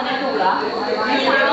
Tengah.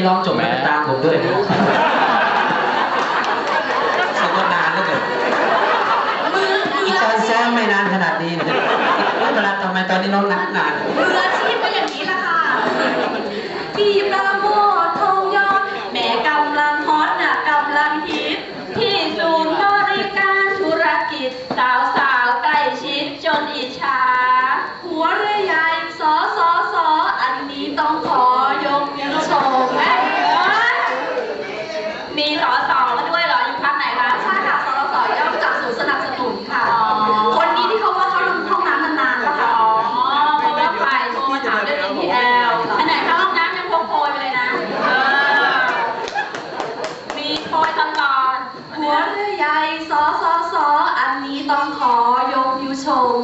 นี้ร้องจบแล้วตามผมด้วยนะสมนานแล้วเกิดอาจารย์แซงไม่นานขนาดนี้ไม่เป็นไรทำไมตอนนี้น้องนานนานมืออาชีพก็อย่างนี้แหละค่ะทีมเรา ซอซอซออันนี้ต้องขอยกยิ้วชม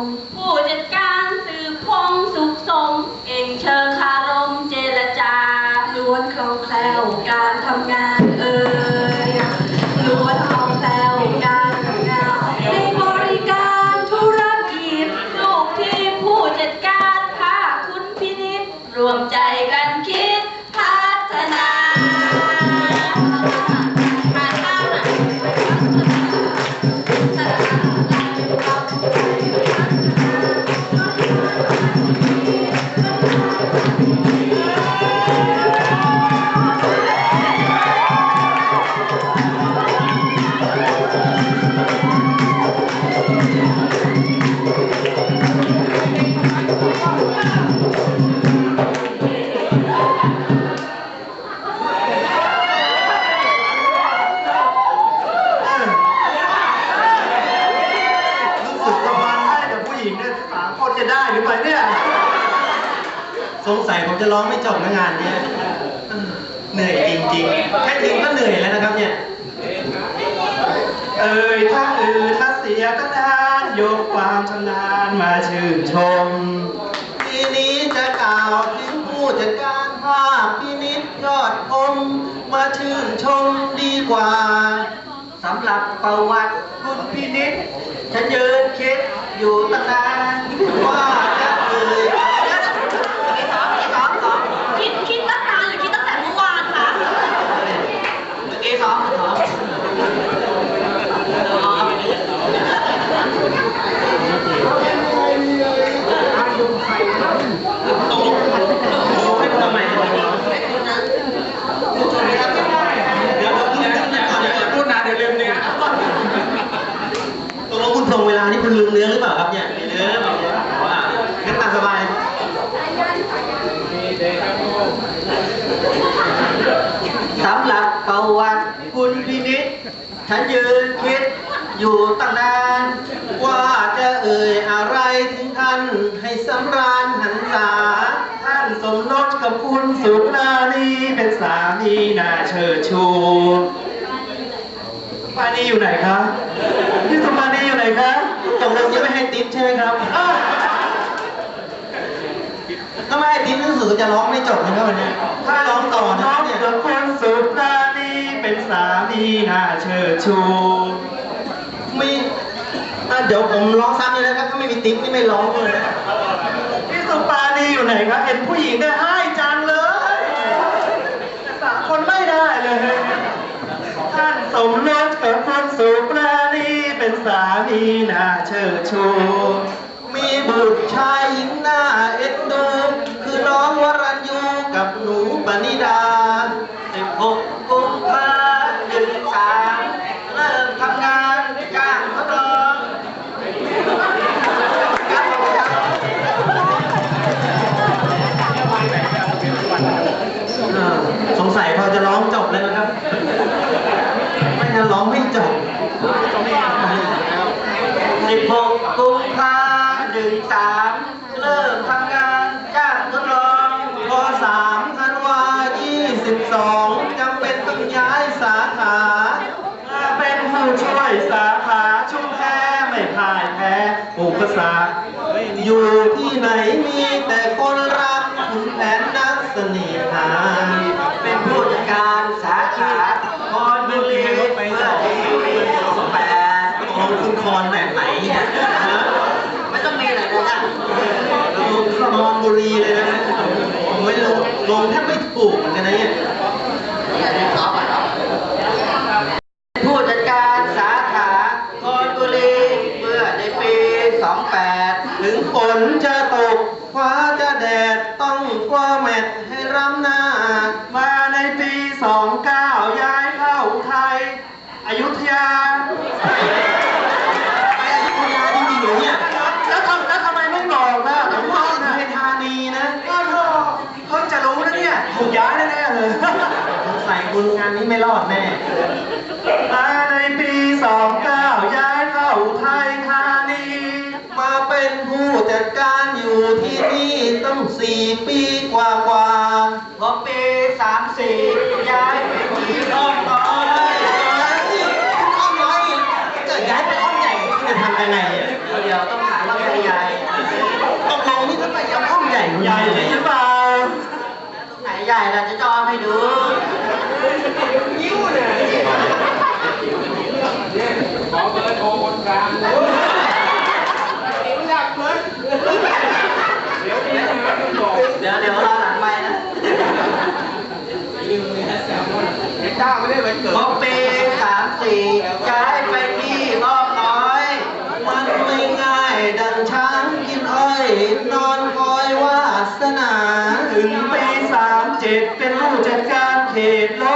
งสัยผมจะร้องไม่จบนะงานเนี้ยเหนื่อยจริงๆ แค่ถึงก็เหนื่อยแล้วนะครับเนี่ย เอ่ยถ้าเอ่ยถ้าเสียตั้งนานยกความชำนาญมาชื่นชม ทีนี้จะกล่าวถึงผู้จัดการภาพพินิจยอดคมมาชื่นชมดีกว่าสำหรับประวัติคุณพินิจฉันยืนคิด คุณพินิษฉันยืนคิดอยู่ตั้งนาน ว่าจะเอ่ยอะไรถึงท่านให้สำราญหันษา ท่านสมรสกับคุณสุนารีเป็นสามีน่าเชิดชูปานีอยู่ไหนคะพี่สุมานีอยู่ไหนคะตกลงจะไม่ให้ติ๊บใช่ไหมครับอ้วถ้าไม่ให้ติ๊บรู้สึกจะร้องไม่จบนะครับวันนี้ ถ้าร้องต่อนะเนี่ย สามีน่าเชิดชูมีอะเดี๋ยวผมร้องซ้ำเลยนะครับ ถ้าไม่มีติ๊บนี่ไม่ร้องเลยนะพี่สุปานีอยู่ไหนครับ เห็นผู้หญิงได้ให้จังเลยแต่สาคนไม่ได้เลย ท่านสมรสกับคุณสุปราณีเป็นสามีน่าเชิดชู มีบุตรชายหญิงหน้าเอ็นดู คือน้องวรัญยูกับหนูปณิดา จบสิบหกกุมภาหนึ่งสามเริ่มทำงานจ้างทดลองพอสามธันวายี่สิบสองจำเป็นต้องย้ายสาขาเป็นผู้ช่วยสาขาชุมแพไม่พ่ายแพ้อุปสรรคอยู่ที่ไหนมีแต่คนรักคุณแผนนักเสน่หา เป็นผู้จัดการสาขาคอนบุรีเมื่อที่สองแปดของคุณคอนแบบไหนเนี่ยฮะไม่ต้องมีอะไรเลยนะคอนบุรีเลยนะผมไม่ลงลงแทบไม่ ถูกเหมือนกันนะเนี่ยผู้จัดการสาขาคอนบุรีเมื่อในปี 28 ถึงฝนจะตกฟ้าจะแดดต้องกลัวแมดให้รำหน้า มาในปี 29ย้ายเข้าอุทัยอยุธยา ไปอยุธยาจริงๆเหรอเนี่ย แล้วทำแล้วทำไมไม่บอกนะผ ผม ม ว่า ว่า อุ นะ ทัยธานีนะ ก็เถอะเพิ่งจะรู้นะเนี่ยถูกย้ายแน่ๆเลย สงสัยคุณงานนี้ไม่รอดแน่มาในปี29ย้ายเข้าอุทัยธานี มาเป็นผู้จัดการอยู่ที่นี่ต้องสี่ปีกว่ากว่าพอปีสามสี่ย้ายไปที่อ้อมน้อยอ้อมน้อยเกิดย้ายไปอ้อมใหญ่จะทำยังไงเดี๋ยวต้องหาเราใหญ่ตกลงนี่ทำไมยังอ้อมใหญ่ใหญ่เลยหรือเปล่าตรงไหนใหญ่เราจะจอมให้ดูยิ้วเนี่ย เมขอเบอร์โทรคนกลางเดี๋ยวอยากเบอร์เดี๋ยวมีงานต้องบอกเดี๋ยวเดี๋ยวเราหลังไม่นะลืมเนื้แซลมอนไอ้เจ้าไม่ได้ไปเกิดบอกปีสามสี่ย้ายไปที่รอบน้อย มันไม่ง่ายดังช้างกินอ้อย นอนคอยวาสนา ถึงปีสามเจ็ดเป็นผู้จัดการเขตแล้ว